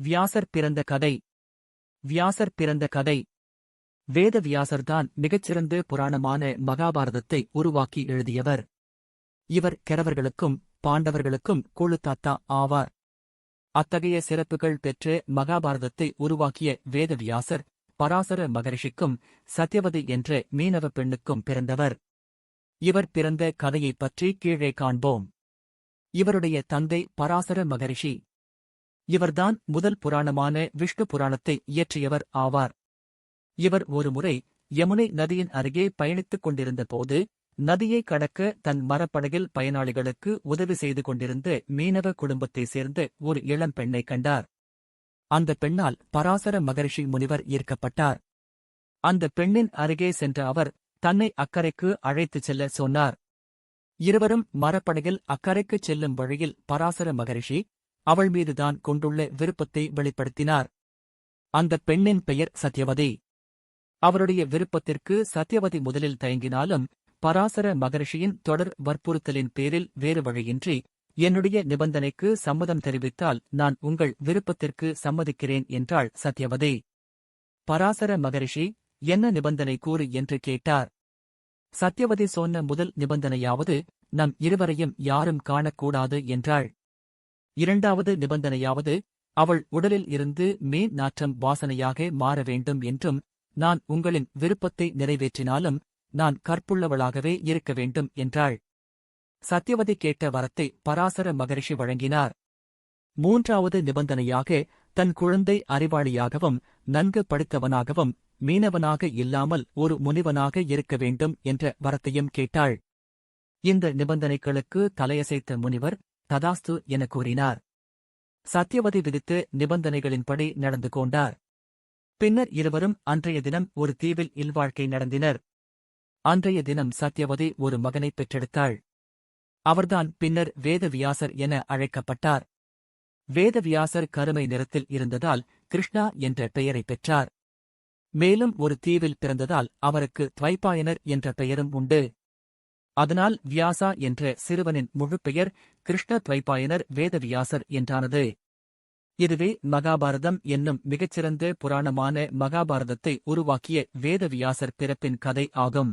வியாசர் பிறந்த கதை. வியாசர் பிறந்த கதை. வேத வியாசர்தான் மிகச்சிறந்த புராணமான மகாபாரதத்தை உருவாக்கி எழுதியவர். இவர் கெரவர்களுக்கும் பாண்டவர்களுக்கும் கொழுத்தாத்தா ஆவார். அத்தகைய சிறப்புகள் பெற்று மகாபாரதத்தை உருவாக்கிய வேதவியாசர் பராசர மகரிஷிக்கும் சத்யவதி என்ற மீனவ பெண்ணுக்கும் பிறந்தவர். இவர் பிறந்த கதையைப் பற்றி கீழே காண்போம். இவருடைய தந்தை பராசர மகரிஷி இவர்தான் முதல் புராணமான விஷ்ணு புராணத்தை இயற்றியவர் ஆவார். இவர் ஒருமுறை யமுனை நதியின் அருகே பயணித்துக் கொண்டிருந்த போது நதியை கடக்க தன் மரப்படகில் பயனாளிகளுக்கு உதவி செய்து கொண்டிருந்த மீனவ குடும்பத்தைச் சேர்ந்த ஒரு இளம் பெண்ணைக் கண்டார். அந்த பெண்ணால் பராசர மகரிஷி முனிவர் ஈர்க்கப்பட்டார். அந்த பெண்ணின் அருகே சென்ற அவர் தன்னை அக்கறைக்கு அழைத்துச் செல்ல சொன்னார். இருவரும் மரப்படகில் அக்கறைக்குச் செல்லும் வழியில் பராசர மகரிஷி அவள் மீதுதான் கொண்டுள்ள விருப்பத்தை வெளிப்படுத்தினார். அந்தப் பெண்ணின் பெயர் சத்யவதி. அவருடைய விருப்பத்திற்கு சத்யவதி முதலில் தயங்கினாலும் பராசர மகரிஷியின் தொடர் வற்புறுத்தலின் பேரில் வேறு வழியின்றி என்னுடைய நிபந்தனைக்கு சம்மதம் தெரிவித்தால் நான் உங்கள் விருப்பத்திற்கு சம்மதிக்கிறேன் என்றாள் சத்யவதி. பராசர மகரிஷி என்ன நிபந்தனை கூறு? என்று கேட்டார். சத்யவதி சொன்ன முதல் நிபந்தனையாவது நம் இருவரையும் யாரும் காணக்கூடாது என்றாள். இரண்டாவது நிபந்தனையாவது அவள் உடலில் இருந்து மீன் நாற்றம் வாசனையாக மாற வேண்டும் என்றும் நான் உங்களின் விருப்பத்தை நிறைவேற்றினாலும் நான் கற்புள்ளவளாகவே இருக்க வேண்டும் என்றாள். சத்யவதி கேட்ட வரத்தை பராசர மகரிஷி வழங்கினார். மூன்றாவது நிபந்தனையாக தன் குழந்தை அறிவாளியாகவும் நன்கு படித்தவனாகவும் மீனவனாக இல்லாமல் ஒரு முனிவனாக இருக்க வேண்டும் என்ற வரத்தையும் கேட்டாள். இந்த நிபந்தனைகளுக்கு தலையசைத்த முனிவர் ததாஸ்து என கூறினார். சத்தியவதி விதித்து நிபந்தனைகளின்படி நடந்து கொண்டார். பின்னர் இருவரும் அன்றைய தினம் ஒரு தீவில் இல்வாழ்க்கை நடந்தினர். அன்றைய தினம் சத்தியவதி ஒரு மகனைப் பெற்றெடுத்தாள். அவர்தான் பின்னர் வேதவியாசர் என அழைக்கப்பட்டார். வேதவியாசர் கருமை நிறத்தில் இருந்ததால் கிருஷ்ணா என்ற பெயரைப் பெற்றார். மேலும் ஒரு தீவில் பிறந்ததால் அவருக்கு துவைப்பாயனர் என்ற பெயரும் உண்டு. அதனால் வியாசா என்ற சிறுவனின் முழு பெயர் கிருஷ்ண துவைப்பாயனர் வேதவியாசர் என்றானது. இதுவே மகாபாரதம் என்னும் மிகச்சிறந்த புராணமான மகாபாரதத்தை உருவாக்கிய வேதவியாசர் பிறப்பின் கதை ஆகும்.